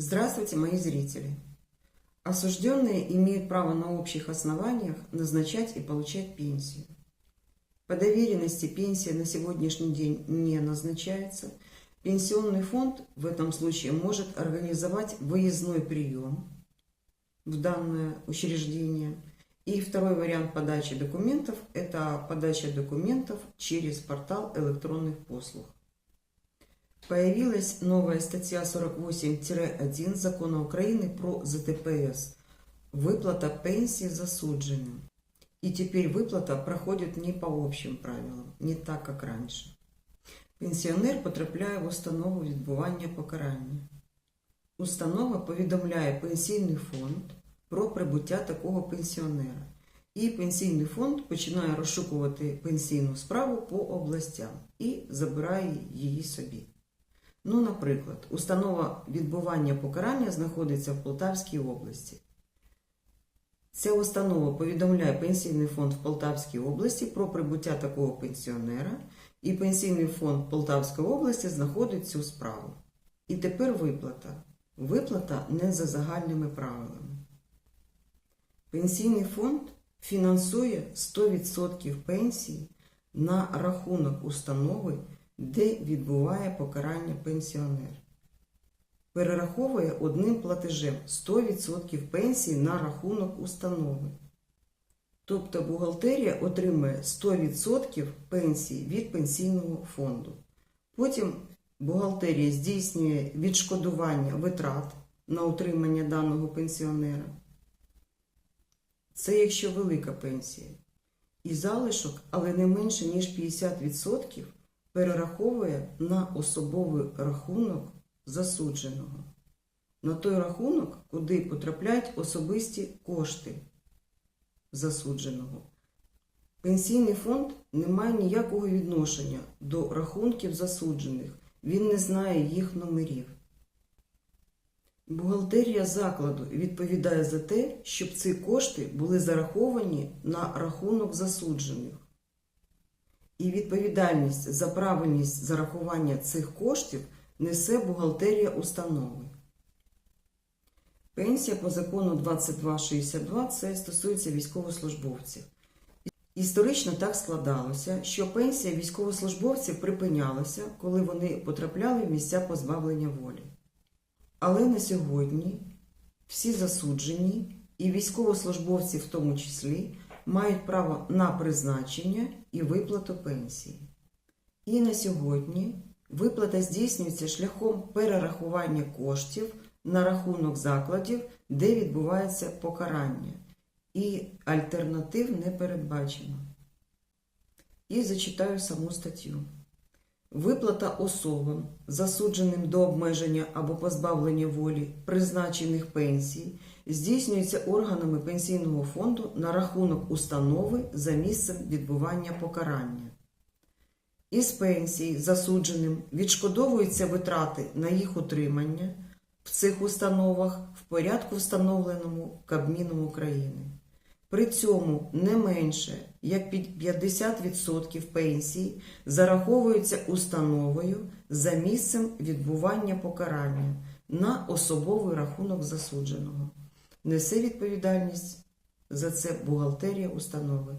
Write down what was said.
Здравствуйте, мои зрители! Осужденные имеют право на общих основаниях назначать и получать пенсию. По доверенности пенсия на сегодняшний день не назначается. Пенсионный фонд в этом случае может организовать выездной прием в данное учреждение. И второй вариант подачи документов – это подача документов через портал электронных послуг. Появилась новая статья 48-1 Закону України про ЗТПС – выплата пенсии засудженным. И теперь выплата проходит не по общим правилам, не так, как раньше. Пенсіонер потрапляє в установу відбування покарання. Установа повідомляє пенсійний фонд про прибуття такого пенсіонера. І пенсійний фонд починає розшукувати пенсійну справу по областям і забирає її собі. Ну, наприклад, установа відбування покарання знаходиться в Полтавській області. Ця установа повідомляє Пенсійний фонд в Полтавській області про прибуття такого пенсіонера, і Пенсійний фонд Полтавської області знаходить цю справу. І тепер виплата. Виплата не за загальними правилами. Пенсійний фонд фінансує 100% пенсії на рахунок установи, де відбуває покарання пенсіонер. Перераховує одним платежем 100% пенсії на рахунок установи. Тобто бухгалтерія отримує 100% пенсії від пенсійного фонду. Потім бухгалтерія здійснює відшкодування витрат на утримання даного пенсіонера. Це якщо велика пенсія. І залишок, але не менше ніж 50%, перераховує на особовий рахунок засудженого. На той рахунок, куди потрапляють особисті кошти засудженого. Пенсійний фонд не має ніякого відношення до рахунків засуджених. Він не знає їх номерів. Бухгалтерія закладу відповідає за те, щоб ці кошти були зараховані на рахунок засуджених. І відповідальність за правильність зарахування цих коштів несе бухгалтерія установи. Пенсія по закону 2262 це стосується військовослужбовців. Історично так складалося, що пенсія військовослужбовців припинялася, коли вони потрапляли в місця позбавлення волі. Але на сьогодні всі засуджені і військовослужбовці в тому числі мають право на призначення і виплату пенсії. І на сьогодні виплата здійснюється шляхом перерахування коштів на рахунок закладів, де відбувається покарання, і альтернатив не передбачено. І зачитаю саму статтю. Виплата особам, засудженим до обмеження або позбавлення волі призначених пенсій, здійснюється органами пенсійного фонду на рахунок установи за місцем відбування покарання. Із пенсії засудженим відшкодовуються витрати на їх утримання в цих установах в порядку, встановленому Кабміном України. При цьому не менше як під 50% пенсії зараховуються установою за місцем відбування покарання на особовий рахунок засудженого. Несе відповідальність за це бухгалтерія установи.